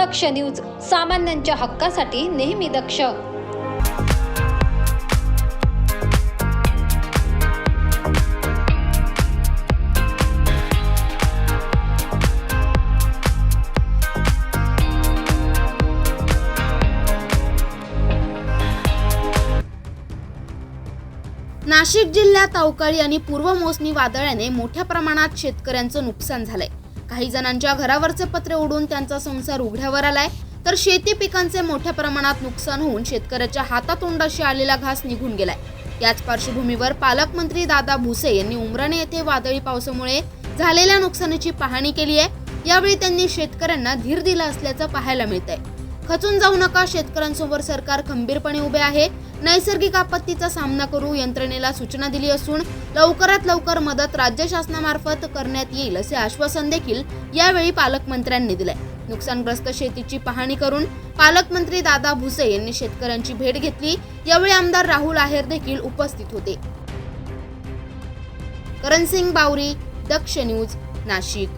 दक्ष news सामान्यांच्या हक्कासाठी नेहमी दक्ष. नाशिक जिल्ह्यात अवकाळी आणि पूर्व मोसमी वादळाने मोठ्या प्रमाणात शेतकऱ्यांचं नुकसान झालंय. काही जणांच्या घरावरचे पत्रे उडून त्यांचा संसार उघड्यावर आलाय. तर शेती पिकांचे मोठ्या प्रमाणात नुकसान होऊन शेतकऱ्याच्या हातातोंडाशी आलेला घास निघून गेलाय. याच पार्श्वभूमीवर पालकमंत्री दादा भुसे यांनी उमराणे येथे वादळी पावसामुळे झालेल्या नुकसानीची पाहणी केली आहे. यावेळी त्यांनी शेतकऱ्यांना धीर दिला असल्याचं पाहायला मिळतंय. खचून जाऊ नका. शेतकऱ्यांसमोर सरकार खंबीरपणे उभे आहे. नैसर्गिक आपत्तीचा सामना करू यंत्रणेला सूचना दिली असून लवकरात लवकर मदत राज्य शासनामार्फत करण्यात येईल असे आश्वासन देखील यावेळी पालकमंत्र्यांनी दिले. नुकसानग्रस्त शेतीची पाहणी करून पालकमंत्री दादा भुसे यांनी शेतकऱ्यांची भेट घेतली. यावेळी आमदार राहुल आहेर देखील उपस्थित होते. करणसिंग बावरी दक्ष न्यूज नाशिक.